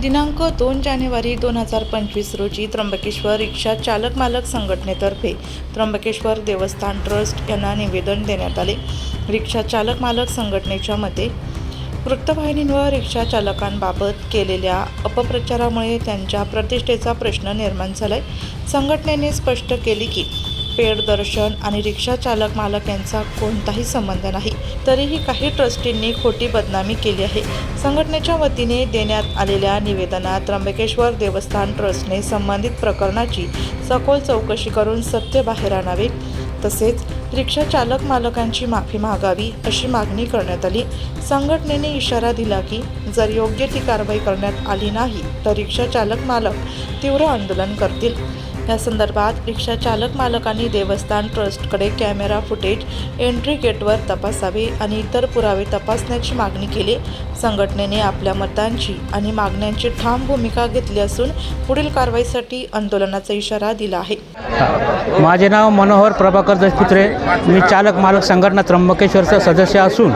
दिनांक दोन जानेवारी दोन हजार पंचवीस रोजी त्र्यंबकेश्वर रिक्षा चालक मालक संघटनेतर्फे त्र्यंबकेश्वर देवस्थान ट्रस्ट यांना निवेदन देण्यात आले. रिक्षा चालक मालक संघटनेच्या मते वृत्तवाहिनींवर रिक्षा चालकांबाबत केलेल्या अपप्रचारामुळे त्यांच्या प्रतिष्ठेचा प्रश्न निर्माण झालाय. संघटनेने स्पष्ट केले की पेड दर्शन आणि रिक्षा चालक मालक यांचा कोणताही संबंध नाही. तरीही काही ट्रस्टींनी खोटी बदनामी केली आहे. संघटनेच्या वतीने देण्यात आलेल्या निवेदनात त्र्यंबकेश्वर देवस्थान ट्रस्टने संबंधित प्रकरणाची सखोल चौकशी करून सत्य बाहेर आणावे. तसेच रिक्षा चालक मालकांची माफी मागावी अशी मागणी करण्यात आली. संघटनेने इशारा दिला की जर योग्य ती कारवाई करण्यात आली नाही तर रिक्षा चालक मालक तीव्र आंदोलन करतील. या संदर्भात रिक्षा चालक मालकांनी देवस्थान ट्रस्टकडे कॅमेरा फुटेज एंट्री गेटवर तपासावे आणि इतर पुरावे तपासण्याची मागणी केली. संघटनेने आपल्या मतांची आणि मागण्यांची ठाम भूमिका घेतली असून पुढील कारवाईसाठी आंदोलनाचा इशारा दिला आहे. माझे नाव मनोहर प्रभाकर दशपुत्रे मी चालक मालक संघटना त्र्यंबकेश्वरचा सदस्य असून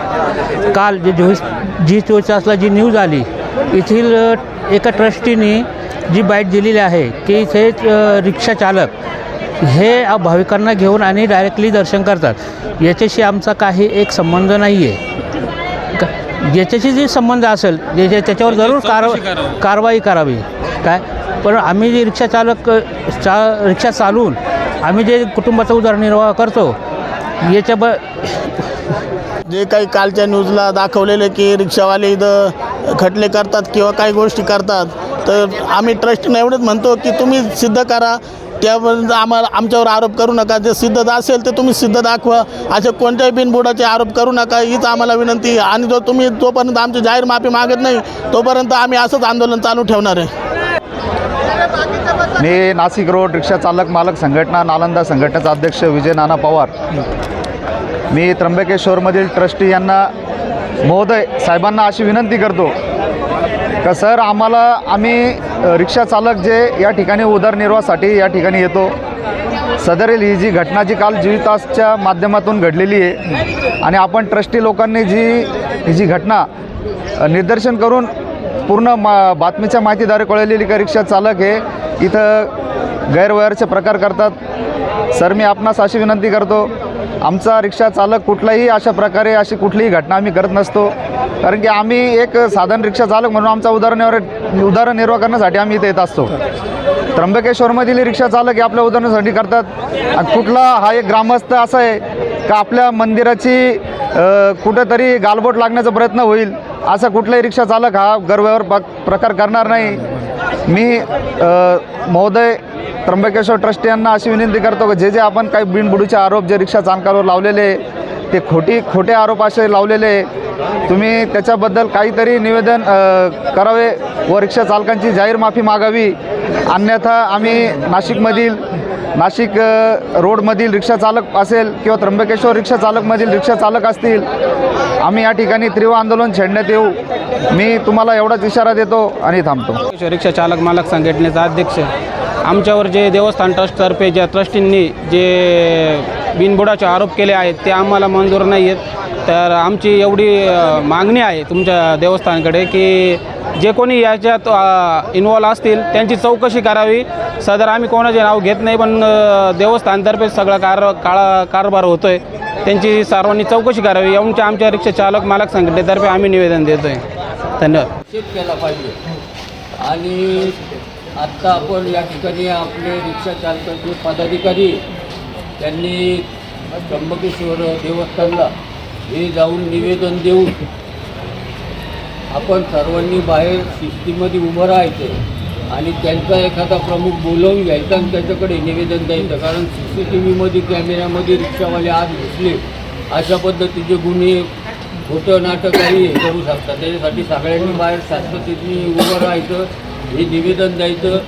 काल जे चोवीस जी चोवीस तासला जी न्यूज आली येथील एका ट्रस्टीने जी बाईट दिलेली आहे की इथे अ, रिक्षा चालक हे भाविकांना घेऊन आणि डायरेक्टली दर्शन करतात. याच्याशी आमचा काही एक संबंध नाही आहे क- याच्याशी जे संबंध असेल जे त्याच्यावर जरूर कार कारवाई करावी. काय? पण आम्ही जे रिक्षा चालक अ, चा रिक्षा चालवून आम्ही जे कुटुंबाचा उदरनिर्वाह करतो याच्या ब जे काही कालच्या न्यूजला दाखवलेले की रिक्षावाले इथं खटले करतात किंवा काही गोष्टी करतात तर आम्ही ट्रस्टनं एवढंच म्हणतो की तुम्ही सिद्ध करा. त्यापर्यंत आम्हाला आमच्यावर आरोप करू नका. जे सिद्ध असेल ते तुम्ही सिद्ध दाखवा. असे कोणत्याही बिनबुडाचे आरोप करू नका. हीच आम्हाला विनंती आहे. आणि जो तुम्ही जोपर्यंत आमची जाहीर माफी मागत नाही तोपर्यंत आम्ही असंच आंदोलन चालू ठेवणार आहे. मी नाशिक रोड रिक्षा चालक मालक संघटना नालंदा संघटनेचा अध्यक्ष विजय नाना पवार. मी त्र्यंबकेश्वरमधील ट्रस्टी यांना महोदय साहेबांना अशी विनंती करतो का सर आम्हाला आम्ही रिक्षाचालक रिक्षा चालक जे या ठिकाणी उदरनिर्वाहासाठी या ठिकाणी येतो. सदरील ही जी घटना जी काल जीवितासच्या माध्यमातून घडलेली आहे आणि आपण ट्रस्टी लोकांनी जी ही जी घटना निदर्शन करून पूर्ण मा बातमीच्या माहितीद्वारे कळलेली का रिक्षा चालक हे इथं गैरव्यवहारचे प्रकार करतात. सर मी आपणास अशी विनंती करतो आमचा रिक्षा चालक कुठलाही अशा प्रकारे अशी कुठलीही घटना आम्ही करत नसतो. कारण की आम्ही एक साधारण रिक्षा चालक म्हणून आमचा उदाहरणनिर्वाह उदाहरणनिर्वाह करण्यासाठी आम्ही इथे येत असतो. त्र्यंबकेश्वरमधील रिक्षा चालक हे आपल्या उदाहरणासाठी करतात. आणि कुठला हा एक ग्रामस्थ असा आहे का आपल्या मंदिराची कुठंतरी गालबोट लागण्याचा प्रयत्न होईल असा कुठलाही रिक्षा चालक हा गर्वावर प- प्रकार करणार नाही. मी महोदय त्र्यंबकेश्वर ट्रस्ट यांना अशी विनंती करतो की जे जे आपण काही बिनबुडूचे आरोप जे रिक्षा चालकावर लावलेले ते खोटी खोटे आरोप असे लावलेले तुम्ही त्याच्याबद्दल काहीतरी निवेदन करावे व रिक्षा चालकांची जाहीर माफी मागावी. अन्यथा आम्ही नाशिकमधील नाशिक रोडमधील रिक्षा चालक असेल किंवा त्र्यंबकेश्वर रिक्षा चालकमधील रिक्षा चालक असतील आम्ही या ठिकाणी तीव्र आंदोलन छेडण्यात येऊ. मी तुम्हाला एवढाच इशारा देतो आणि थांबतो. रिक्षा चालक मालक संघटनेचा अध्यक्ष आमच्यावर जे देवस्थान ट्रस्टतर्फे ज्या ट्रस्टींनी जे बिनबुडाचे आरोप केले आहेत ते आम्हाला मंजूर नाही आहेत. तर आमची एवढी मागणी आहे तुमच्या देवस्थानकडे की जे कोणी याच्यात इन्वॉल्व असतील त्यांची चौकशी करावी. सदर आम्ही कोणाचे नाव घेत नाही पण देवस्थानतर्फे सगळा कार काळा कारभार होतो आहे त्यांची सर्वांनी चौकशी करावी. आमच्या आमच्या रिक्षा चालक मालक संघटनेतर्फे आम्ही निवेदन देतो आहे धन्यवाद केला पाहिजे. आणि आत्ता आपण या ठिकाणी आपले रिक्षा चालकांचे पदाधिकारी त्यांनी त्र्यंबकेश्वर देवस्थानला हे जाऊन निवेदन देऊन आपण सर्वांनी बाहेर शिस्तीमध्ये उभं राहायचं आणि त्यांचा एखादा प्रमुख बोलवून घ्यायचा आणि त्याच्याकडे निवेदन द्यायचं. कारण सी सी टी व्हीमध्ये कॅमेऱ्यामध्ये रिक्षावाले आज घुसले. अशा पद्धतीचे गुन्हे खोटं नाटक काही हे करू शकतात. त्याच्यासाठी सगळ्यांनी बाहेर शाश्वतीने उभं राहायचं. हे निवेदन द्यायचं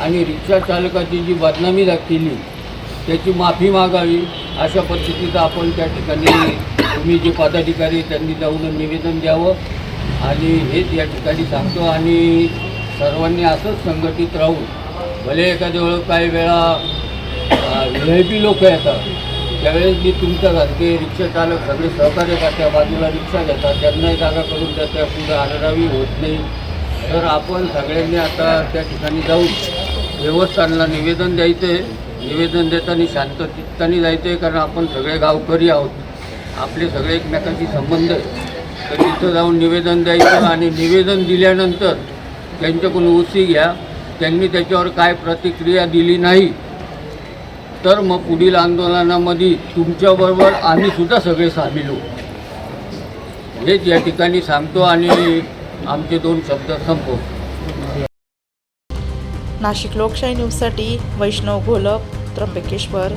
आणि रिक्षा चालकाची जी बदनामी दा- केली त्याची माफी मागावी अशा पद्धतीचं आपण त्या ठिकाणी तुम्ही जे पदाधिकारी त्यांनी जाऊन निवेदन द्यावं. आणि हेच या ठिकाणी सांगतो. आणि सर्वांनी असंच संघटित राहून भले एखाद्या वेळ काही वेळा व्ही पी लोक येतात त्यावेळेस मी तुमच्यासारखे रिक्षा चालक सगळे सहकार्य करतात बाजूला रिक्षा घेतात त्यांनाही जागा करून त्या पुढे आरडावी होत नाही. तर आपण सगळ्यांनी आता त्या ठिकाणी जाऊन देवस्थानला निवेदन द्यायचं आहे निवेदन देताना शांत चित्ताने जायचं आहे कारण आपण सगळे गावकरी आहोत. आपले सगळे एकमेकांशी संबंध आहे तर तिथं जाऊन निवेदन द्यायचं आणि निवेदन दिल्यानंतर त्यांच्याकडून उसी घ्या. त्यांनी त्याच्यावर काय प्रतिक्रिया दिली नाही तर मग पुढील आंदोलनामध्ये तुमच्याबरोबर आम्हीसुद्धा सगळे सामील होऊ. हेच या ठिकाणी सांगतो आणि आमचे दोन शब्द संपव. नाशिक लोकशाही न्यूजसाठी वैष्णव घोलप त्र्यंबकेश्वर.